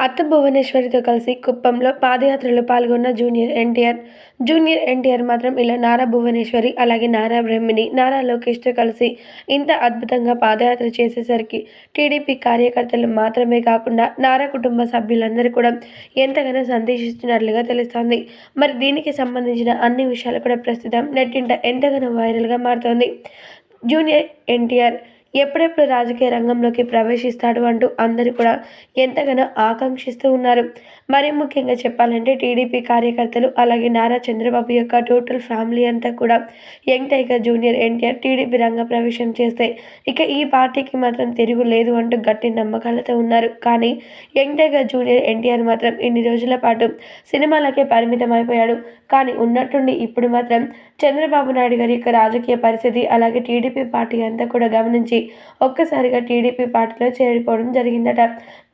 అత్త భువనేశ్వరితో కలిసి కుప్పంలో పాదయాత్రలో పాల్గొన్న జూనియర్ ఎన్టీఆర్. జూనియర్ ఎన్టీఆర్ మాత్రం ఇలా నారా భువనేశ్వరి అలాగే నారా బ్రహ్మిణి నారా లోకేష్తో కలిసి ఇంత అద్భుతంగా పాదయాత్ర చేసేసరికి టీడీపీ కార్యకర్తలు మాత్రమే కాకుండా నారా కుటుంబ సభ్యులందరూ కూడా ఎంతగానో సందేశిస్తున్నట్లుగా తెలుస్తోంది. మరి దీనికి సంబంధించిన అన్ని విషయాలు కూడా ప్రస్తుతం నెట్టింట ఎంతగానో వైరల్గా మారుతోంది. జూనియర్ ఎన్టీఆర్ ఎప్పుడెప్పుడు రాజకీయ రంగంలోకి ప్రవేశిస్తాడు అంటూ అందరూ కూడా ఎంతగానో ఆకాంక్షిస్తూ ఉన్నారు. మరి ముఖ్యంగా చెప్పాలంటే టీడీపీ కార్యకర్తలు అలాగే నారా చంద్రబాబు యొక్క టోటల్ ఫ్యామిలీ అంతా కూడా young tiger junior NTR TDP రంగ ప్రవేశం చేస్తే ఇక ఈ పార్టీకి మాత్రం తిరుగు లేదు అంటూ గట్టి నమ్మకాలతో ఉన్నారు. కానీ యంగ్ టైగర్ జూనియర్ ఎన్టీఆర్ మాత్రం ఇన్ని రోజుల పాటు సినిమాలకే పరిమితం అయిపోయాడు. కానీ ఉన్నట్టుండి ఇప్పుడు మాత్రం చంద్రబాబు నాయుడు గారి యొక్క రాజకీయ పరిస్థితి అలాగే టీడీపీ పార్టీ అంతా కూడా గమనించి ఒక్కసారిగా టీడీపీ పార్టీలో చేరిపోవడం జరిగిందట.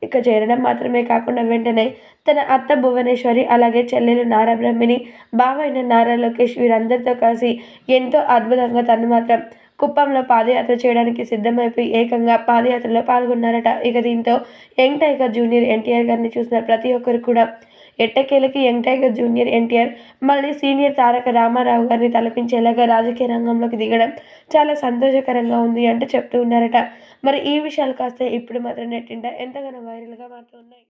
ఇక చేరడం మాత్రమే కాకుండా వెంటనే తన అత్త భువనేశ్వరి అలాగే చెల్లెలు నారా బ్రహ్మిని బావైన నారా లోకేష్ వీరందరితో కలిసి ఎంతో అద్భుతంగా తను మాత్రం కుప్పంలో పాదయాత్ర చేయడానికి సిద్ధమైపోయి ఏకంగా పాదయాత్రలో పాల్గొన్నారట. ఇక దీంతో యంగ్ టైగర్ జూనియర్ ఎన్టీఆర్ గారిని చూసిన ప్రతి ఒక్కరు కూడా ఎట్టకేలకి యంగ్ టైగర్ జూనియర్ ఎన్టీఆర్ మళ్ళీ సీనియర్ తారక రామారావు గారిని తలపించేలాగా రాజకీయ రంగంలోకి దిగడం చాలా సంతోషకరంగా ఉంది అంటూ చెప్తూ ఉన్నారట. మరి ఈ విషయాలు కాస్త ఇప్పుడు మాత్రం నెట్టింట ఎంతగానో వైరల్గా మారుతూ ఉన్నాయి.